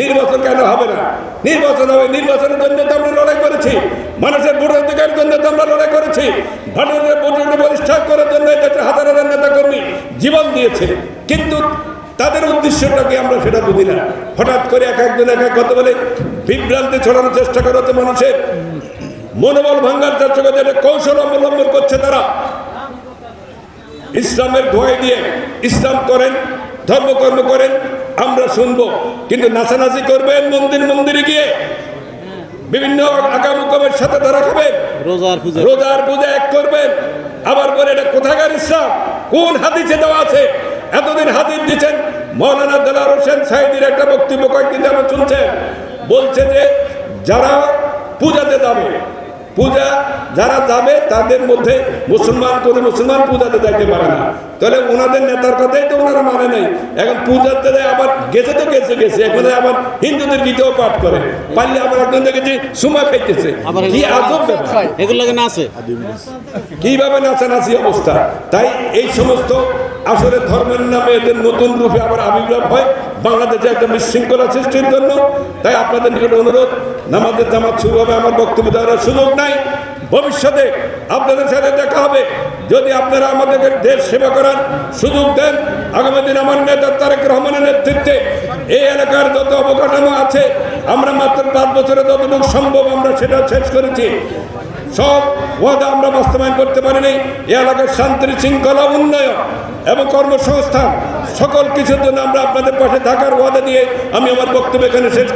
নির্বাচন কেন হবে না? নির্বাচন হবে, নির্বাচনের জন্য তো আমরা লড়াই করেছি। মানুষের ভোটাধিকারের জন্য তো আমরা লড়াই করেছি। ভোটারের ভোটার প্রতিষ্ঠা করার জন্য হাজার নেতা কর্মী জীবন দিয়েছে। কিন্তু তাদের উদ্দেশ্যটা কি আমরা সেটা বুঝি না। হঠাৎ করে এক একজন এক এক কথা বলে বিভ্রান্তি ছড়ানোর চেষ্টা করা হচ্ছে মানুষের। মনোবল ভাঙ্গার চেষ্টা করছে একটা কৌশল অবলম্বন করছে তারা। ইসলামের ধোয়াই দিয়ে ইসলাম করেন, ধর্মকর্ম করেন আমরা শুনব। কিন্তু নাচানাচি করবেন মন্দির মন্দিরে গিয়ে। বিভিন্ন আকামুকমের সাথে তারা খাবেন। রোজার পূজা। রোজার পূজা এক করবেন। আবার পরে এটা কোথাকার ইসলাম? কোন হাদিসে দেওয়া আছে? এতদিন হাদিস দিচ্ছেন মৌলানা দেলার হোসেন সাইদির একটা বক্তব্য কয়েকদিন যেন শুনছেন। বলছে যে যারা পূজাতে যাবে পূজা যারা যাবে তাদের মধ্যে মুসলমান কোন মুসলমান পূজাতে যাইতে পারে না। তাহলে ওনাদের নেতার কথাই তো ওনারা মানে নাই। এখন পূজাতে যায় আবার গেছে তো গেছে গেছে। এখন আবার হিন্দুদের গীতেও পাঠ করে। পারলে আবার একজন দেখেছি সুমা খাইতেছে। কি আজব ব্যাপার। এগুলো লাগে না আছে কীভাবে নাচানাচি অবস্থা? তাই এই সমস্ত আসলে ধর্মের নামে এদের নতুন রূপে আবার আবির্ভাব হয়। বাংলাদেশে একটা বিশৃঙ্খলা সৃষ্টির জন্য। তাই আপনাদের অনুরোধ নামাজের জামাত শুরু হবে, আমার বক্তব্য দেওয়ার সুযোগ নাই। ভবিষ্যতে আপনাদের সাথে দেখা হবে। যদি আপনারা আমাদেরকে দেশ সেবা করার সুযোগ দেন, আগামী দিন আমার নেতা তারেক রহমানের নেতৃত্বে এই এলাকার যত অবকাঠামো আছে, আমরা মাত্র পাঁচ বছরে যতটুকু সম্ভব আমরা সেটা শেষ করেছি। সব ওয়াদা আমরা বাস্তবায়ন করতে পারিনি। এই এলাকার শান্তি শৃঙ্খলা উন্নয়ন এবং কর্মসংস্থান, সকল কিছুর জন্য আমরা আপনাদের পাশে থাকার ওয়াদা দিয়ে আমি আমার বক্তব্য এখানে শেষ